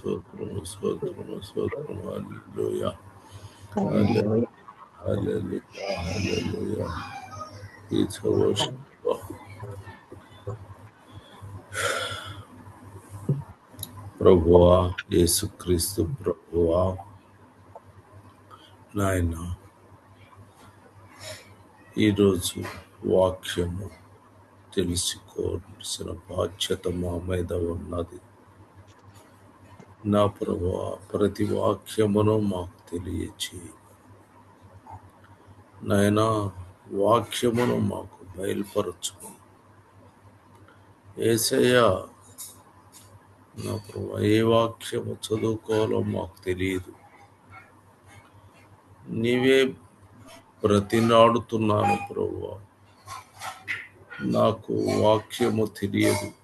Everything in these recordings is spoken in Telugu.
స్తోత్రము స్తోత్రము స్తోత్రము హల్లెలూయా హల్లెలూయా. హల్లెలూయా It's a worship. ప్రభువా యేసుక్రీస్తు ప్రభువా నాయన ఈరోజు వాక్యము తెలుసుకోవాల్సిన బాధ్యత మా మీద ఉన్నది నా ప్రభువా ప్రతి వాక్యమును మాకు తెలియచేయి. నాయనా వాక్యమును మాకు బయలుపరచు ఏసయ్య నా ప్రభు ఏ వాక్యము చదువుకోవాలో మాకు తెలియదు. నీవే బ్రతినాడుతున్నాను ప్రభు. నాకు వాక్యము తెలియదు.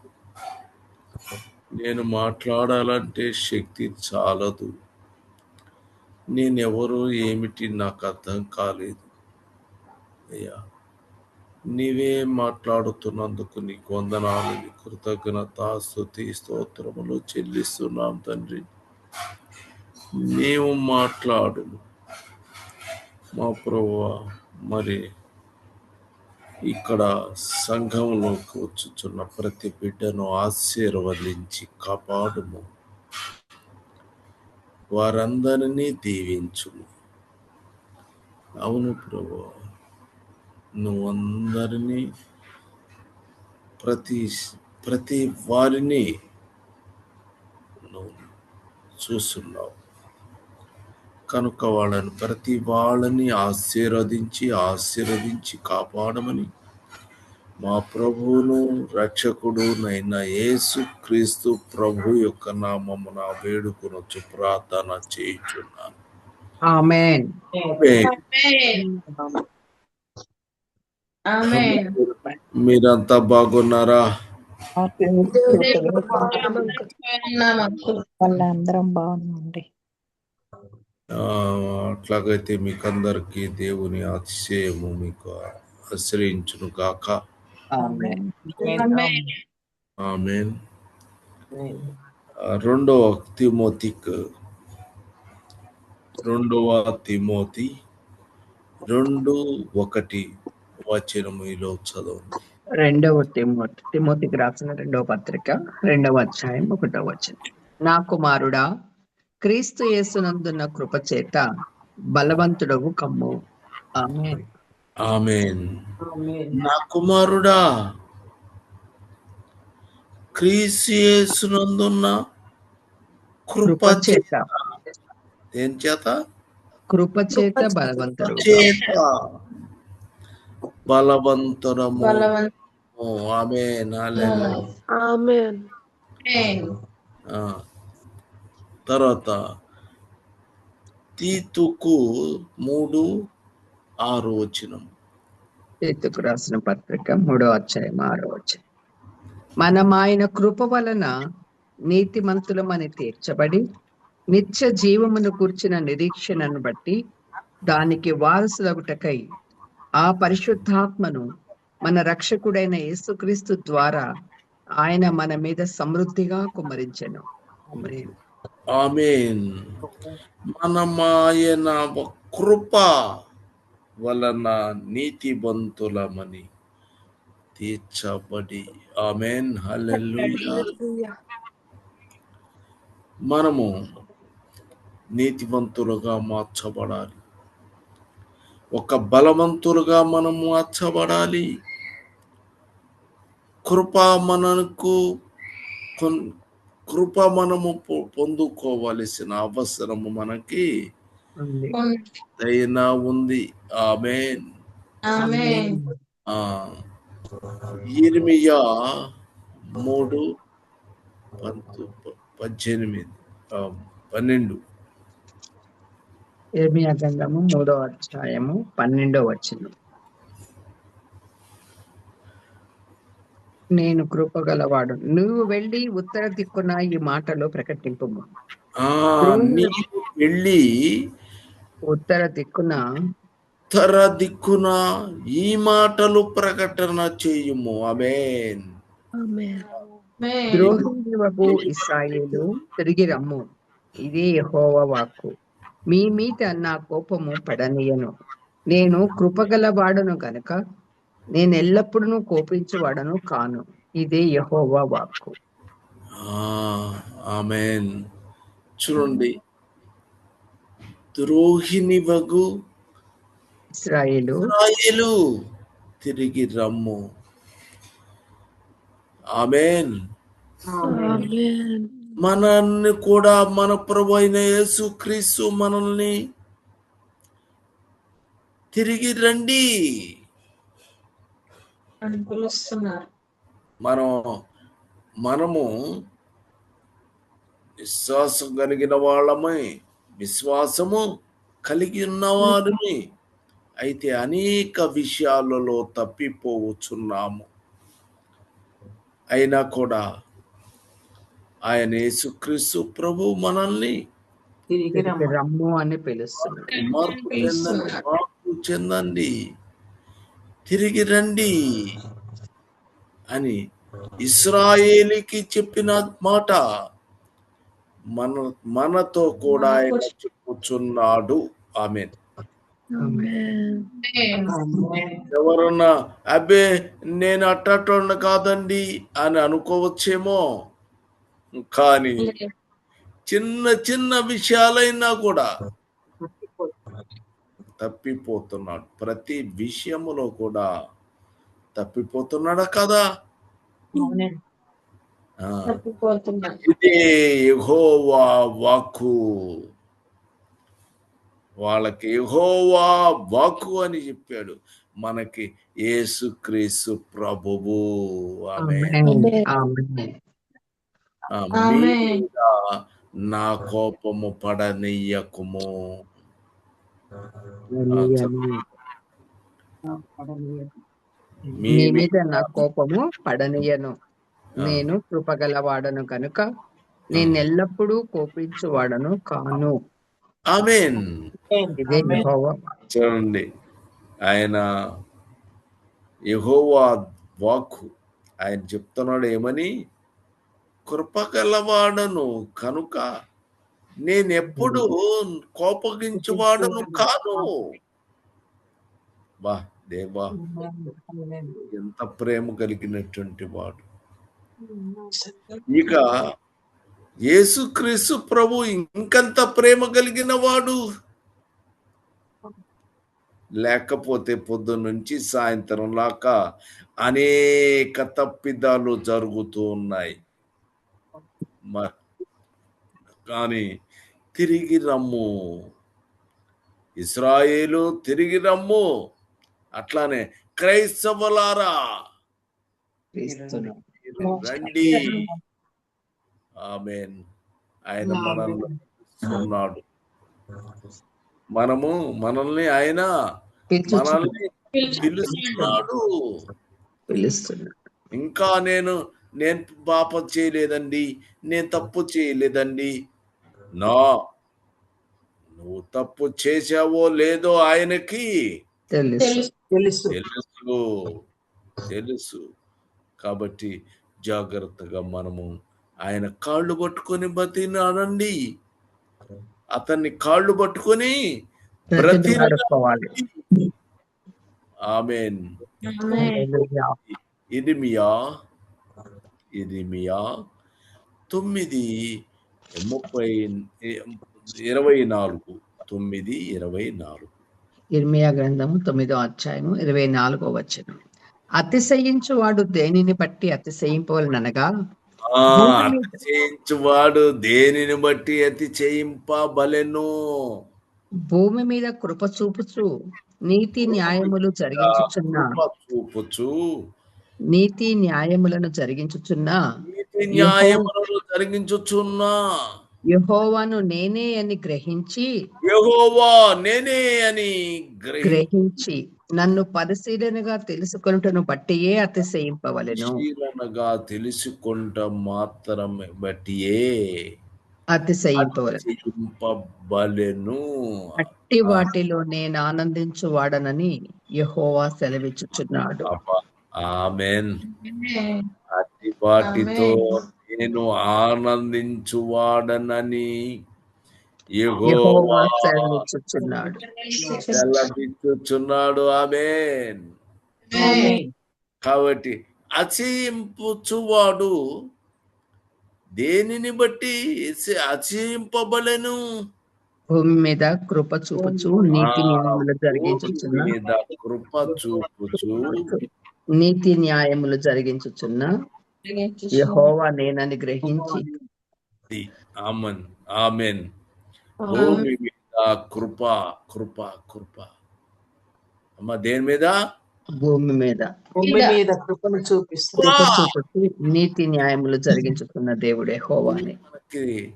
నేను మాట్లాడాలంటే శక్తి చాలదు. నేనెవరో ఏమిటి నాకు అర్థం కాలేదు. అయ్యా నీవే మాట్లాడుతున్నందుకు నీకు వందనాలు నీ కృతజ్ఞత స్థుతి స్తోత్రములు చెల్లిస్తున్నాం తండ్రి. నీవు మాట్లాడు మా ప్రభువ మరి ఇక్కడ సంఘంలోకి వచ్చుచున్న ప్రతి బిడ్డను ఆశీర్వదించి కాపాడుము. వారందరినీ దీవించుము. అవును ప్రభు నువ్వు అందరినీ ప్రతి ప్రతి వారిని నువ్వు చూస్తున్నావు. కనుక వాళ్ళని ప్రతి వాళ్ళని ఆశీర్వదించి ఆశీర్వదించి కాపాడమని మా ప్రభువును రక్షకుడు నైనా యేసు క్రీస్తు ప్రభు యొక్క నామమున వేడుకొనొచ్చు ప్రార్థన చేయుచున్నాను. ఆమేన్. ఆమేన్. ఆమేన్. మీరంతా బాగున్నారా? బాగుందండి ఆ, అట్లాగైతే మీకందరికి దేవుని అతిశయము మీకు ఆశ్రయించును గాక. ఆమేన్. ఆమెన్. రెండవ తిమోతిక్ రెండవ తిమోతి రెండు ఒకటి వచనము ఈలో చదవండి. రెండవ తిమోతి తిమోతికి రాసిన రెండవ పత్రిక రెండవ అధ్యాయం ఒకటవ వచనం. నా కుమారుడా క్రీస్తు యేసునందున్న కృప చేత బలవంతుడవు కమ్ము. ఆమేన్. ఆమెన్. నా కుమారుడా క్రీసియేసునందున్న కృప కృప చేత ఏం చేత? కృప చేత బలవంతుడు. చేత బలవంతురము బలవంత ఆమెన్. ఆమెన్. తర్వాత తీతుకు మూడు ఆరు వచ్చిన తీతుకు రాసిన పత్రిక మూడో అధ్యాయం ఆరో అధ్యాయం మనం ఆయన కృప వలన నీతిమంతులమని తీర్చబడి నిత్య జీవమును కూర్చిన నిరీక్షణను బట్టి దానికి వారసులగుటకై ఆ పరిశుద్ధాత్మను మన రక్షకుడైన యేసుక్రీస్తు ద్వారా ఆయన మన మీద సమృద్ధిగా కుమ్మరించెను. ఆమేన్. మనమాయన కృప వలన నీతివంతులమని తీర్చబడి. ఆమెన్. హల్లెలూయా. మనము నీతివంతులుగా మార్చబడాలి. ఒక బలవంతులుగా మనము మార్చబడాలి. కృప మనకు కృప మనము పొందుకోవలసిన అవసరము మనకి ఉంది. అయినా ఉంది. ఆమెన్. ఆమేన్. ఆ ఇర్మియా మూడు పంతు పద్దెనిమిది ఆ, పన్నెండు. ఇర్మియా గ్రంథము మూడో అధ్యాయము పన్నెండో వచనం. నేను కృపగలవాడు. నువ్వు వెళ్ళి ఉత్తర దిక్కున ఈ మాటలో ప్రకటింపు ఆ నీవు వెళ్ళి ఉత్తర దిక్కున ఉత్తర దిక్కున ఈ మాటలు ప్రకటన చేయుము. ఆమెన్. ద్రోహిణివగు ఇస్రాయేలు తిరిగి రమ్ము. ఇదే యెహోవా వాక్కు. మీ మీద నా కోపము పడనీయను. నేను కృపగలవాడను గనుక నేను ఎల్లప్పుడూ కోపించువాడను కాను. ఇదే యెహోవా వాక్కు. ఆమెన్. చూడండి. ద్రోహిణి వగు ఇస్రాయేలు తిరిగి రమ్ము. ఆమెన్. ఆమేన్. మనల్ని కూడా మన ప్రభు అయిన యేసు క్రీస్తు మనల్ని తిరిగి రండి. మనం మనము విశ్వాసం కలిగిన వాళ్ళమై విశ్వాసము కలిగి ఉన్నవారిని అయితే అనేక విషయాలలో తప్పిపోవచ్చున్నాము. అయినా కూడా ఆయన యేసుక్రీస్తు ప్రభు మనల్ని రమ్మ అని చెందండి. మార్పు చెందండి. తిరిగి రండి అని ఇస్రాయేలీకి చెప్పిన మాట మన మనతో కూడా ఆయన చెప్పుచున్నాడు. ఆమె ఎవరన్నా అబ్బే నేను అట్టటోళ్ళ కాదండి అని అనుకోవచ్చేమో. కానీ చిన్న చిన్న విషయాలైనా కూడా తప్పిపోతున్నాడు. ప్రతి విషయములో కూడా తప్పిపోతున్నాడా కదా? ఇదే యెహోవా వాక్కు. వాళ్ళకి యెహోవా వాక్కు అని చెప్పాడు. మనకి ప్రభువు. ఆమె ఆమేన్. ఆమేన్. ఆమేన్. నా కోపము పడనీయకుము. మీ మీ మీద నా కోపము పడనీయను. నేను కృపగలవాడను కనుక నేను ఎల్లప్పుడూ కోపించువాడను కాను. చూడండి. ఆయన యెహోవా వాక్కు. ఆయన చెప్తున్నాడు ఏమని? కృపగలవాడను కనుక నేనెప్పుడు కోపగించువాడను కాను బా దేవా ఎంత ప్రేమ కలిగినటువంటి వాడు. ఇక యేసుక్రీస్తు ప్రభు ఇంకంత ప్రేమ కలిగిన వాడు? లేకపోతే పొద్దు నుంచి సాయంత్రం దాకా అనేక తప్పిదాలు జరుగుతూ ఉన్నాయి. కానీ తిరిగి రమ్ము. ఇస్రాయేలు తిరిగి రమ్ము. అట్లానే క్రైస్తవులారా. రండి. ఆమెన్. ఆయన మనల్ని ఉన్నాడు మనము మనల్ని ఆయన మనల్ని పిలుస్తున్నాడు. పిలుస్తున్నాడు. ఇంకా నేను నేను పాపం చేయలేదండి. నేను తప్పు చేయలేదండి. నా నువ్వు తప్పు చేశావో లేదో ఆయనకి తెలుసు. తెలుసు. తెలుసు. తెలుసు. తెలుసు. కాబట్టి జాగ్రత్తగా మనము ఆయన కాళ్ళు పట్టుకొని బతినాడండి. అతన్ని కాళ్ళు పట్టుకొని ఆమెన్. ఇదిమియా ఇదిమియా తొమ్మిది ముప్పై ఇరవై నాలుగు తొమ్మిది ఇరవై నాలుగు. ఇర్మియా గ్రంథము తొమ్మిదో అధ్యాయము ఇరవై నాలుగో వచనం. అతిశయించువాడు దేనిని బట్టి అతిశయింపవలనగా ఆ అతి చేయించువాడు దేనిని బట్టి అతి చేయింపబలెను భూమి మీద కృప చూపుచు నీతి న్యాయములు జరిగించుచున్న? చూపుచు. నీతి న్యాయములను జరిగించుచున్న? న్యాయములను జరిగించుచున్నా? యెహోవాను నేనే అని గ్రహించి యెహోవా నేనే అని గ్రహి గ్రహించి నన్ను పరిశీలనగా తెలుసుకొనుటను బట్టియే అతిశయింపవలెను. పరిశీలనగా తెలుసుకుంట మాత్రమే బట్టియే అతిశయింపవలెను. అట్టి వాటిలో నేను ఆనందించువాడనని యెహోవా సెలవిచ్చుచున్నాడు. ఆమెన్. వాటితో నేను ఆనందించువాడనని సెలవిచ్చుచున్నాడు. ఆమేన్. కాబట్టి అచయింపుచువాడు దేనిని బట్టి అచయింపబలెను భూమి మీద కృప చూపుచు నీతి న్యాయములు జరిగించుచున్న. కృప చూపుచు. నీతి న్యాయములు జరిగించుచున్న. యెహోవా నేనని గ్రహించి ఆమెన్ ఆమెన్ భూమి మీద కృప కృప కృప అమ్మ దేని మీద? భూమి మీద. భూమి మీద. కృపను చూపిస్తుంది. నీతి న్యాయములు జరిగించుతున్న దేవుడు యెహోవాని. మనకి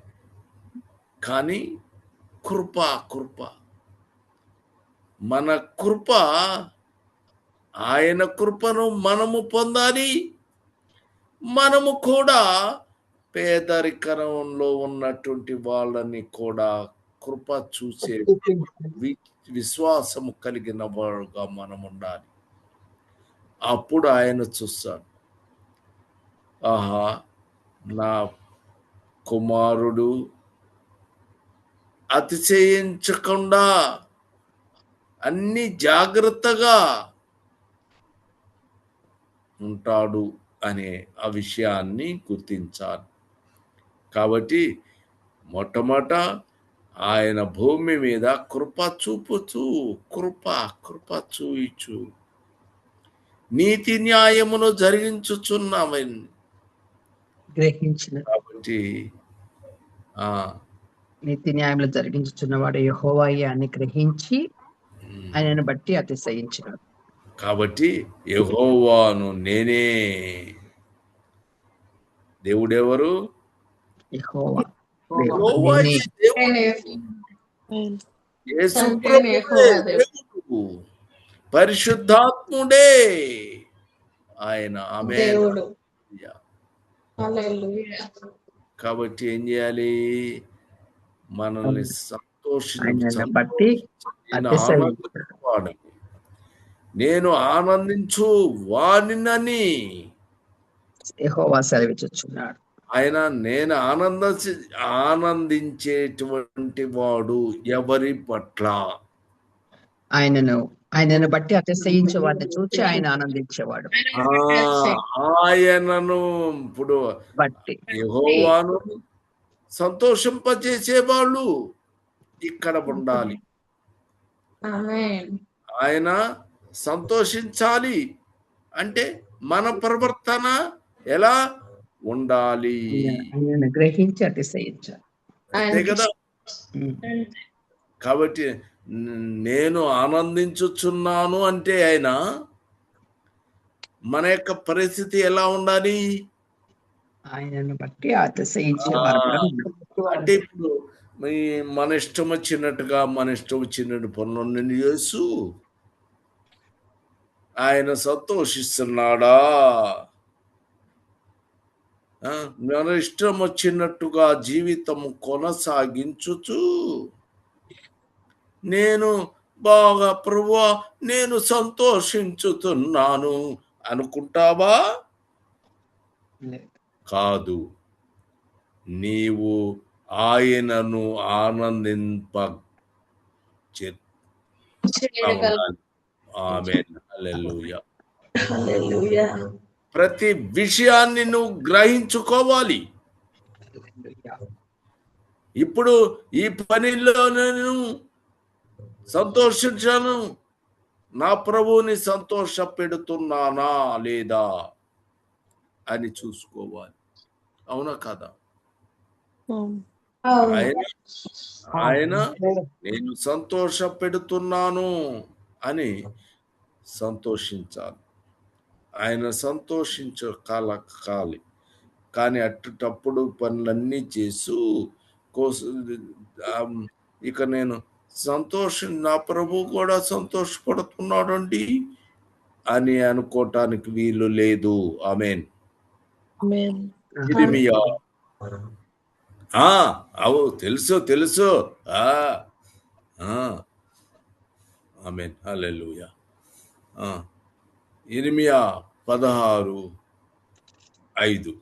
కానీ కృప కృప. మన కృప ఆయన కృపను మనము పొందాలి. మనము కూడా పేదరికరంలో ఉన్నటువంటి వాళ్ళని కూడా కృప చూసే విశ్వాసము కలిగిన వాడుగా మనం ఉండాలి. అప్పుడు ఆయన చూస్తాడు. ఆహా నా కుమారుడు అతిశయించకుండా అన్ని జాగ్రత్తగా ఉంటాడు. అనే ఆ విషయాన్ని గుర్తించాలి. కాబట్టి మొట్టమొదట ఆయన భూమి మీద కృప చూపుచు కృప కృప చూయిచు. నీతి న్యాయమును జరిగించుచున్నామని గ్రహించిన కాబట్టి ఆ. నీతి న్యాయములు జరిగించుచున్నవాడు యెహోవాయే అని గ్రహించి ఆయనను బట్టి అతిశయించినాడు కాబట్టి యెహోవాను నేనే. దేవుడెవరు. పరిశుద్ధాత్ముడే. ఆయన. ఆమె దేవుడు. హల్లెలూయా. కాబట్టి ఏం చేయాలి? మనల్ని ఆయనను సంతోషించ బట్టి నేను ఆనందించు వానినని యెహోవా సెలవిచ్చుచున్నాడు. ఆయన నేను ఆనంద ఆనందించేటువంటి వాడు ఎవరి పట్ల? ఆయనను ఆయనను బట్టి అతిశయించే వారిని చూచి ఆయన ఆనందించేవాడు. ఆ, ఆయనను ఇప్పుడు బట్టి. యెహోవాను సంతోషింపజేసే వాళ్ళు ఇక్కడ ఉండాలి. ఆమేన్. ఆయన సంతోషించాలి. అంటే మన ప్రవర్తన ఎలా ఉండాలి? గ్రహించి అంతే కదా. కాబట్టి నేను ఆనందించుచున్నాను అంటే ఆయన మన యొక్క పరిస్థితి ఎలా ఉండాలి? ఆయనను బట్టి అతిశయించే. అంటే ఇప్పుడు మన ఇష్టం వచ్చినట్టుగా మన ఇష్టం వచ్చినట్టు పనులు చేసు ఆయన సంతోషిస్తున్నాడా? మన ఇష్టం వచ్చినట్టుగా జీవితం కొనసాగించుచు. నేను బాగా ప్రభువా నేను సంతోషించుతున్నాను. అనుకుంటావా? లేదు. కాదు. నీవు ఆయనను ఆనందింప ప్రతి విషయాన్ని నువ్వు గ్రహించుకోవాలి. ఇప్పుడు ఈ పనిలో నేను సంతోషించాను. నా ప్రభువుని సంతోష పెడుతున్నానా లేదా అని చూసుకోవాలి. అవునా కదా? అవును. ఆయన ఆయన నేను సంతోష పెడుతున్నాను అని సంతోషించాలి. ఆయన సంతోషించకాల కాలి కానీ అట్టప్పుడు పనులన్నీ చేసు కోస ఇక నేను సంతోషం నా ప్రభు కూడా సంతోషపడుతున్నాడండి అని అనుకోవటానికి వీలు లేదు. ఆమెన్. అవు తెలుసు తెలుసు. ఆ. ఆమెన్. హల్లెలూయా. ఆ, ఇర్మియా పదహారు ఐదు.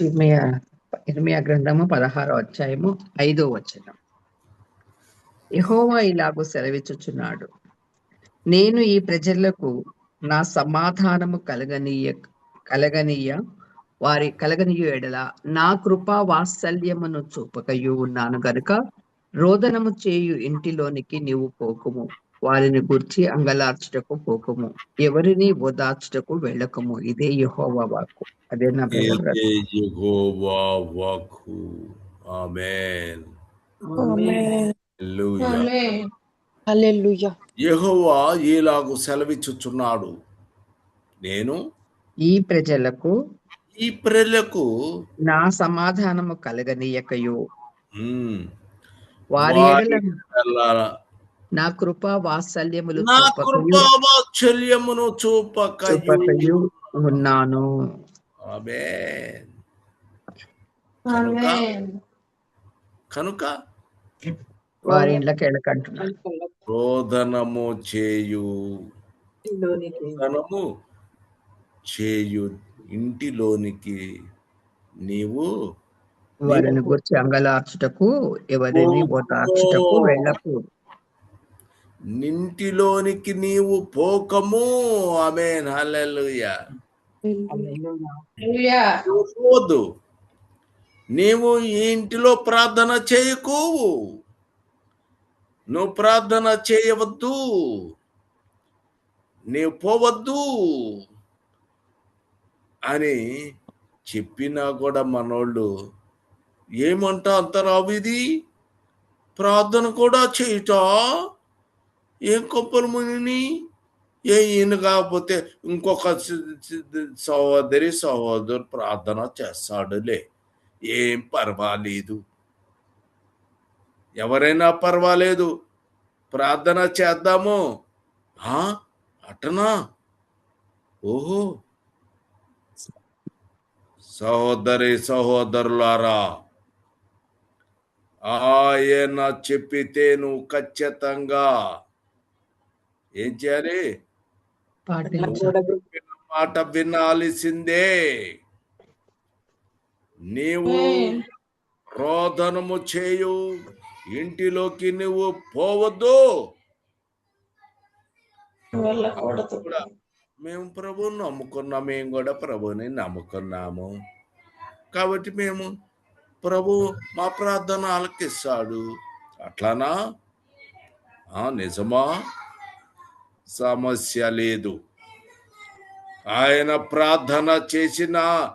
ఇర్మియా ఇర్మియా గ్రంథము పదహారో అధ్యాయము ఐదో వచనం. యహోవా ఇలాగూ సెలవిచ్చుచున్నాడు. నేను ఈ ప్రజలకు నా సమాధానము కలగనీయ కలగనీయ వారి కలగనీయ ఎడల నా కృపా వాత్సల్యమును చూపకయు ఉన్నాను గనుక రోదనము చేయు ఇంటిలోనికి నీవు పోకుము. వారిని గుర్చి అంగలార్చుటకు పోకుము. ఎవరిని ఓదార్చుటకు వెళ్ళకము. ఇదే యెహోవా వాక్కు. అదే నా యెహోవా వాక్కు. ఆమేన్. ఆమేన్. హల్లెలూయా. ఆమేన్. హల్లెలూయా. యెహోవా ఇలాగు సెలవిచ్చుచున్నాడు? నేను? ఈ ప్రజలకు ఈ ప్రజలకు నా సమాధానము కలగనీయకయు. వారి నా కృపా వాత్సల్యములు నా చూపకయు. కృపావాత్సల్యమును చూపకయు. ఉన్నాను. కనుక వారి ఇండ్లకి వెళ్ళకంటున్నాను రోదనము చేయు. రోదనము చేయు. ఇంటిలోనికి నీవు వారిని గురించి అంగలార్చుటకు ఎవరిని ఓదార్చుటకు వెళ్ళకు. నింటిలోనికి నీవు పోకము. ఆమెన్. హల్లెలూయా. హల్లెలూయా. నువ్వు పోవద్దు నీవు ఈ ఇంటిలో ప్రార్థన చేయకు. నువ్వు ప్రార్థన చేయవద్దు. నీవు పోవద్దు అని చెప్పినా కూడా మనోళ్ళు ఏమంట అంతరావు ప్రార్థన కూడా చేయుట? ఏం కొప్పలు ముని ఏ ఈయన కాకపోతే ఇంకొక సి- సహోదరి సహోదరు ప్రార్థన చేస్తాడులే. ఏం పర్వాలేదు. ఎవరైనా పర్వాలేదు. ప్రార్థన చేద్దాము. ఆ, అటనా? ఓహో. సహోదరి సహోదరులారా ఆయన చెప్పితే నువ్వు ఖచ్చితంగా. ఏం చేయాలి? మాట వినాల్సిందే. నీవు రోదనము చేయు. ఇంటిలోకి నువ్వు పోవద్దు. కూడా మేము ప్రభువుని నమ్ముకున్నాం. మేము కూడా ప్రభుని నమ్ముకున్నాము. కాబట్టి మేము ప్రభు మా ప్రార్థన ఆలకిస్తాడు. అట్లానా? ఆ, నిజమా? సమస్య లేదు. ఆయన ప్రార్థన చేసిన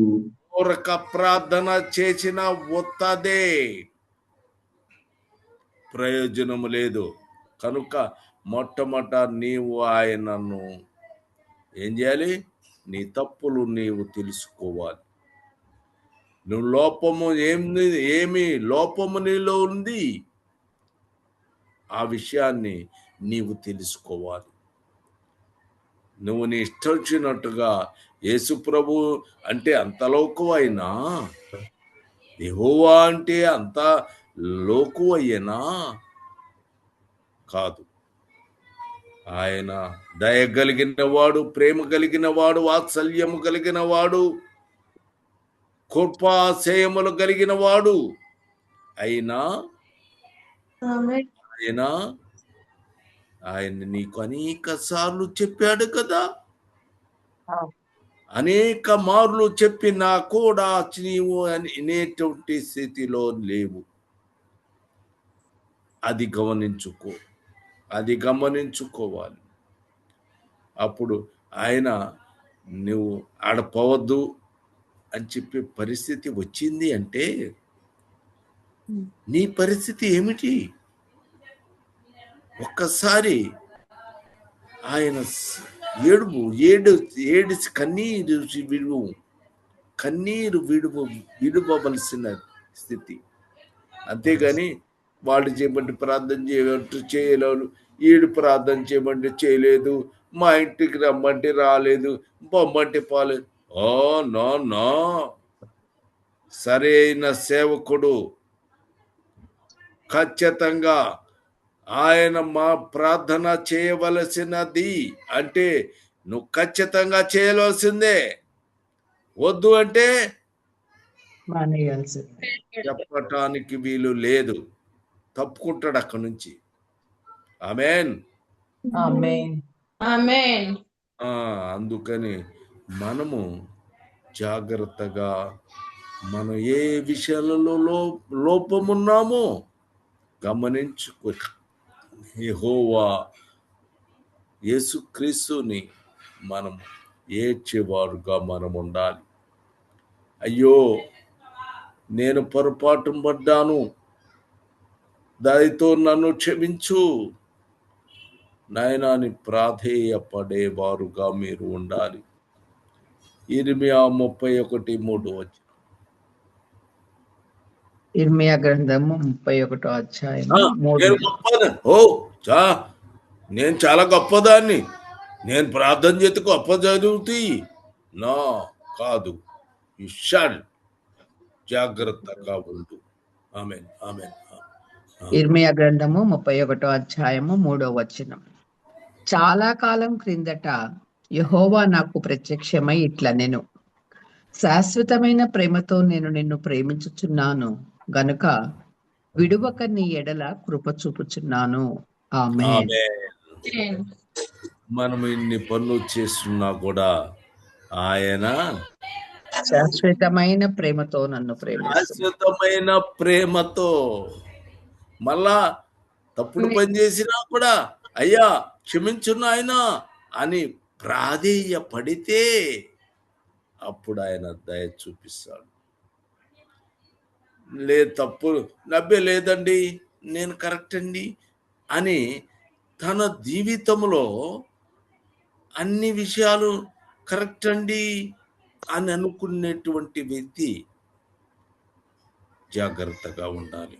పూరక ప్రార్థన చేసిన ఒత్తదే. ప్రయోజనం లేదు. కనుక మొట్టమొదట నీవు ఆయనను ఏం చేయాలి? నీ తప్పులు నీవు తెలుసుకోవాలి. నువ్వు లోపము ఏమి ఏమి లోపము నీలో ఉంది? ఆ విషయాన్ని నీవు తెలుసుకోవాలి. నువ్వు నీ ఇష్టం వచ్చినట్టుగా యేసు ప్రభు అంటే అంత లోకువైనా? యెహోవా అంటే అంత లోకువయ్యేనా? కాదు. ఆయన దయ కలిగిన వాడు ప్రేమ కలిగిన వాడు వాత్సల్యము కలిగిన వాడు కృపాశయములు కలిగిన వాడు అయినా ఆయన ఆయన నీకు అనేక సార్లు చెప్పాడు కదా. అనేక మార్లు చెప్పినా కూడా నీవు అనేటువంటి స్థితిలో లేవు. అది గమనించుకో. అది గమనించుకోవాలి. అప్పుడు ఆయన నువ్వు ఆడపోవద్దు. అని చెప్పే పరిస్థితి వచ్చింది అంటే నీ పరిస్థితి ఏమిటి? ఒక్కసారి ఆయన ఏడుపు ఏడు ఏడు కన్నీరు విడువు కన్నీరు విడువ విడువవలసిన స్థితి. అంతేగాని వాళ్ళు చేయమంటే ప్రార్థన చేయమంటే చేయలేరు ఈడు ప్రార్థన చేయమంటే చేయలేదు మా ఇంటికి రమ్మంటే రాలేదు బొమ్మంటే పోలేదు. Oh no no. సరైన సేవకుడు ఖచ్చితంగా ఆయన మా ప్రార్థన చేయవలసినది అంటే నువ్వు ఖచ్చితంగా చేయవలసిందే. వద్దు అంటే చెప్పటానికి వీలు లేదు. తప్పుకుంటాడు అక్కడి నుంచి. ఆమెన్. ఆమేన్. ఆమేన్. ఆ, అందుకని మనము జాగ్రత్తగా మనం ఏ విషయాలలో లో లోపమున్నామో గమనించుకో. యెహోవా యేసుక్రీస్తుని మనం ఏడ్చేవారుగా మనం ఉండాలి అయ్యో నేను పొరపాటు పడ్డాను దానితో నన్ను క్షమించు. నాయనాని ప్రాధేయపడేవారుగా మీరు ఉండాలి. ఇరిమియా ముప్పై ఒకటి మూడు వచ్చి ఇర్మియా గ్రంథము ముప్పై ఒకటో అధ్యాయం ఓ చా నేను చాలా గొప్పదాన్ని. నేను ప్రార్థన చేతి గొప్ప జరుగుతాయి నా కాదు ఇషాల్ జాగ్రత్తగా ఉండు. ఆమె ఆమె ఇర్మియా గ్రంథము ముప్పై ఒకటో అధ్యాయము మూడో వచనం. చాలా కాలం క్రిందట యహోవా నాకు ప్రత్యక్షమై ఇట్లా నేను. శాశ్వతమైన ప్రేమతో నేను నిన్ను ప్రేమించుచున్నాను. గనుక విడువక నీ ఎడల కృప చూపుచున్నాను. ఆమె ఆమేన్. మనం ఇన్ని పనులు చేస్తున్నా కూడా ఆయన శాశ్వతమైన ప్రేమతో నన్ను ప్రేమిస్తున్నాను శాశ్వతమైన ప్రేమతో మళ్ళా తప్పుడు పని చేసినా కూడా అయ్యా క్షమించున్న ఆయన అని ప్రాధేయపడితే అప్పుడు ఆయన దయ చూపిస్తాడు. లే తప్పు నబ్బే లేదండి నేను కరెక్ట్ అండి అని తన జీవితంలో అన్ని విషయాలు కరెక్ట్ అండి అని అనుకునేటువంటి వ్యక్తి జాగ్రత్తగా ఉండాలి.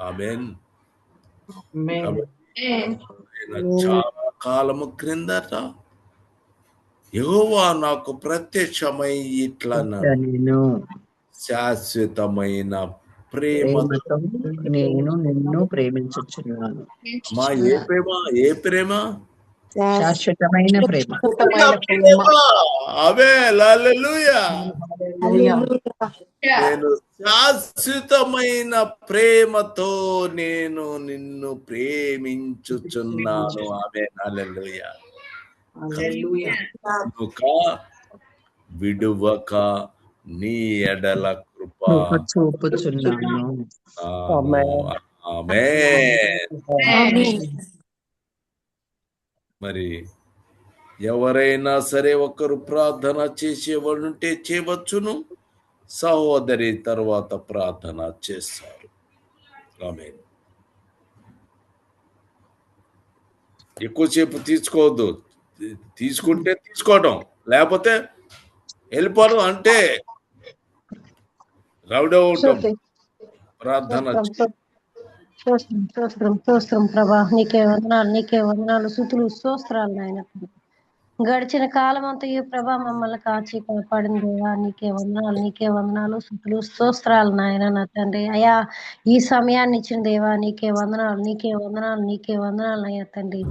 ఆమెన్. చాలా కాలము క్రిందట యెహోవా నాకు ప్రత్యక్షమై ఇట్లా. నేను. శాశ్వతమైన ప్రేమ నేను నిన్ను ప్రేమించుచున్నాను. మా ఏ ప్రేమ? ఏ ప్రేమ? శాశ్వతమైన ప్రేమ. అవే హల్లెలూయా నేను శాశ్వతమైన ప్రేమతో నేను నిన్ను ప్రేమించుచున్నాను. ఆమె విడువక నీ ఎడల కృప కృప చూపుచున్నాను. ఆమె మరి ఎవరైనా సరే ఒకరు ప్రార్థన చేసేవాళ్ళు ఉంటే చేయవచ్చును. సహోదరి తర్వాత ప్రార్థన చేస్తారు. ఆమె ఎక్కువసేపు తీసుకోవద్దు. తీసుకుంటే తీసుకోవడం లేకపోతే వెళ్ళిపోవడం అంటే రౌడో ఉంటాం ప్రార్థన స్తోత్రం స్తోత్రం స్తోత్రం ప్రభా. నీకే వందనాలు నీకే వందనాలు. సుతులు స్తోత్రాలు నాయన గడిచిన కాలం అంతా ఈ ప్రభా మమ్మల్ని కాచి కాపాడింది దేవా. నీకే వందనాలు నీకే వందనాలు. సుతులు స్తోత్రాలు నాయన నా తండ్రి. అయా ఈ సమయాన్ని ఇచ్చిన దేవా నీకే వందనాలు నీకే వందనాలు నీకే వందనాలు అయ్యా తండ్రి.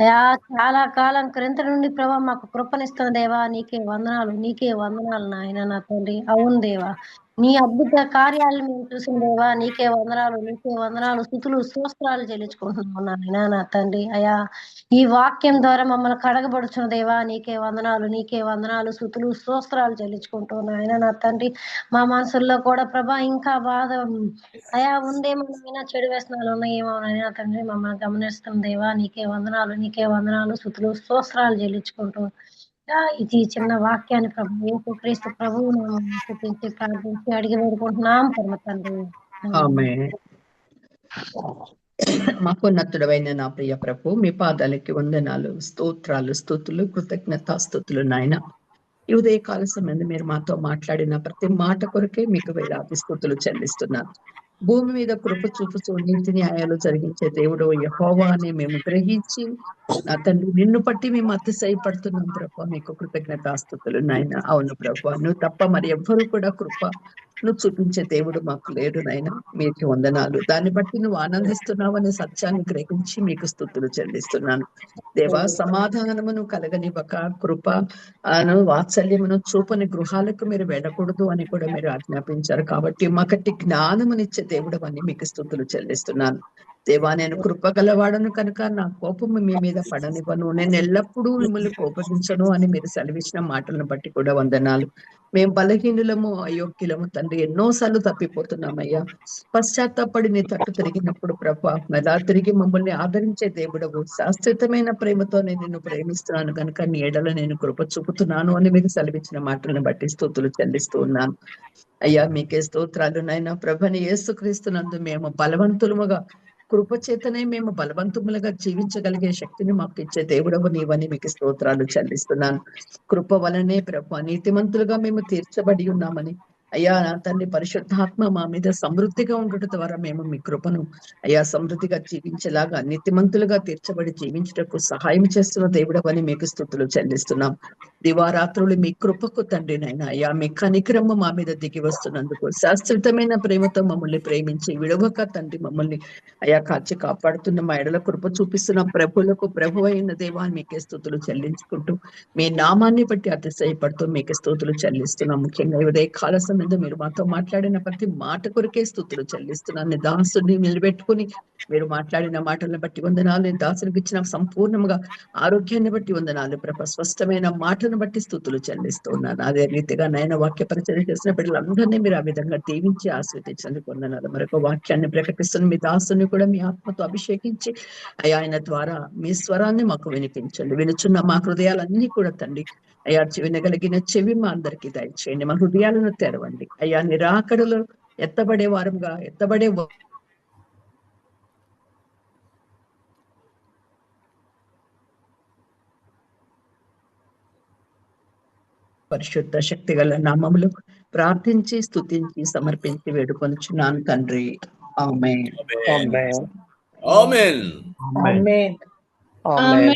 అయా చాలా కాలం క్రింత నుండి ప్రభా మాకు కృపనిస్తున్న దేవా నీకే వందనాలు నీకే వందనాలు నాయన నా తండ్రి. అవును దేవా. నీ అద్భుత కార్యాలు మేము చూసిన దేవా. నీకే వందనాలు నీకే వందనాలు స్థుతులు స్తోత్రాలు చెల్లించుకుంటున్నాను నాయన నా తండ్రి. అయా ఈ వాక్యం ద్వారా మమ్మల్ని కడగబడుచున్న దేవా నీకే వందనాలు నీకే వందనాలు స్థుతులు స్తోత్రాలు చెల్లించుకుంటున్నాను ఆయన నా తండ్రి. మా మనసుల్లో కూడా ప్రభా ఇంకా బాధ అయా ఉందేమో నాయన చెడు వ్యసనాలు ఉన్నాయేమో నాయన తండ్రి. మమ్మల్ని గమనిస్తున్న దేవా. నీకే వందనాలు నీకే వందనాలు స్థుతులు స్తోత్రాలు చెల్లించుకుంటున్నాను ఇది చిన్న వాక్యాన్ని ప్రభు క్రీస్తు ప్రభువు స్తుతించి ప్రార్థించి అడిగి వేడుకుంటున్నాం పరమ తండ్రి. ఆమె మాకున్నతుడవైన నా ప్రియ ప్రభు మీ పాదాలకి వందనాలు స్తోత్రాలు స్తుతులు కృతజ్ఞత స్తుతులు నాయన. ఈ ఉదయకాల సమయంలో మీరు మాతో మాట్లాడిన ప్రతి మాట కొరకే మీకు వేలాది స్తుతులు చెల్లిస్తున్నాను. భూమి మీద కృప చూపుతూ నీతి న్యాయాలు జరిగించే దేవుడు యహోవా అని మేము గ్రహించి నా తండ్రి నిన్ను పట్టి మేము అతిశయపడుతున్నాం. ప్రభా మీకు కృతజ్ఞతాస్తుతులు నాయన. అవును ప్రభా నువ్వు తప్ప మరి ఎవ్వరు కూడా కృప నువ్వు చూపించే దేవుడు మాకు లేడు నాయన. మీకు వందనాలు. దాన్ని బట్టి నువ్వు ఆనందిస్తున్నావు అనే సత్యాన్ని గ్రహించి మీకు స్థుతులు చెల్లిస్తున్నాను. దేవా సమాధానమును కలగనివ్వక కృప అను వాత్సల్యమును చూపని గృహాలకు మీరు వెళ్ళకూడదు అని కూడా మీరు ఆజ్ఞాపించారు. కాబట్టి మాకటి జ్ఞానమునిచ్చే దేవుడు అని మీకు స్థుతులు చెల్లిస్తున్నాను. దేవా నేను కృపగలవాడను కనుక నా కోపము మీ మీద పడనివ్వను. నేను ఎల్లప్పుడూ మిమ్మల్ని కోపగించను అని మీరు సెలవిచ్చిన మాటలను బట్టి కూడా వందనాలు. మేము బలహీనులము అయోగ్యులము తండ్రి. ఎన్నోసార్లు తప్పిపోతున్నామయ్యా. పశ్చాత్తాపడి నీ తట్టు తిరిగినప్పుడు ప్రభా మళ్ళా తిరిగి మమ్మల్ని ఆదరించే దేవుడవు. శాశ్వతమైన ప్రేమతో నేను నిన్ను ప్రేమిస్తున్నాను కనుక నీ ఎడల నేను కృప చూపుతున్నాను అని మీకు సెలవిచ్చిన మాటలను బట్టి స్థుతులు చెల్లిస్తూ ఉన్నాను అయ్యా మీకే స్తోత్రాలు నాయన. ప్రభని ఏసుక్రీస్తున్నందు మేము బలవంతులముగా కృపచేతనే మేము బలవంతములుగా జీవించగలిగే శక్తిని మాకు ఇచ్చే దేవుడవు నీవని మీకు స్తోత్రాలు చెల్లిస్తున్నాను. కృప వలనే ప్రభు నీతిమంతులుగా మేము తీర్చబడి ఉన్నామని అయ్యా నా తండ్రి పరిశుద్ధాత్మ మా మీద సమృద్ధిగా ఉండటం ద్వారా మేము మీ కృపను అయ్యా సమృద్ధిగా జీవించేలాగా నిత్యమంతులుగా తీర్చబడి జీవించుటకు సహాయం చేస్తున్న దేవుడవని మీకు స్థుతులు చెల్లిస్తున్నాం. దివారాత్రులు మీ కృపకు తండ్రి నైనా అయ్యా మీ కనికరమ్మ మా మీద దిగి వస్తున్నందుకు శాశ్వతమైన ప్రేమతో మమ్మల్ని ప్రేమించి విడవక తండ్రి మమ్మల్ని అయ్యా కాచి కాపాడుతున్న మా ఎడల కృప చూపిస్తున్న ప్రభులకు ప్రభు అయిన దేవాన్ని మీకే స్థుతులు చెల్లించుకుంటూ మీ నామాన్ని బట్టి అతిశయపడుతూ మీకు స్థుతులు చెల్లిస్తున్నాం. ముఖ్యంగా ఉదయ కాల మీద మీరు మాతో మాట్లాడిన ప్రతి మాట కొరకే స్థుతులు చెల్లిస్తున్నాను. దాసుని నిలబెట్టుకుని మీరు మాట్లాడిన మాటలను బట్టి వందనాలు. నేను దాసునికి ఇచ్చిన సంపూర్ణంగా ఆరోగ్యాన్ని బట్టి వందనాలు. ప్రభ స్పష్టమైన మాటను బట్టి స్థుతులు చెల్లిస్తున్నాను. అదే రీతిగా నయన వాక్య పరిచయం చేసిన బిడ్డలందరినీ మీరు ఆ విధంగా దీవించి ఆస్వాదించందుకు వందనాలు. మరొక వాక్యాన్ని ప్రకటిస్తున్న మీ దాసుని కూడా మీ ఆత్మతో అభిషేకించి ఆయన ద్వారా మీ స్వరాన్ని మాకు వినిపించండి. వినుచున్న మా హృదయాలన్నీ కూడా తండ్రి అయ్యా వినగలిగిన చెవి మా అందరికీ దయచేయండి. మా హృదయాలను తెరవండి. అయ్యా నిరాకడలో ఎత్తబడే వారంగా ఎత్తబడే పరిశుద్ధ శక్తి గల నామములు ప్రార్థించి స్తుతించి సమర్పించి వేడుకొనుచున్నాను తండ్రి ఆమె ఆమెన్. ఆమెన్. Amen. Amen.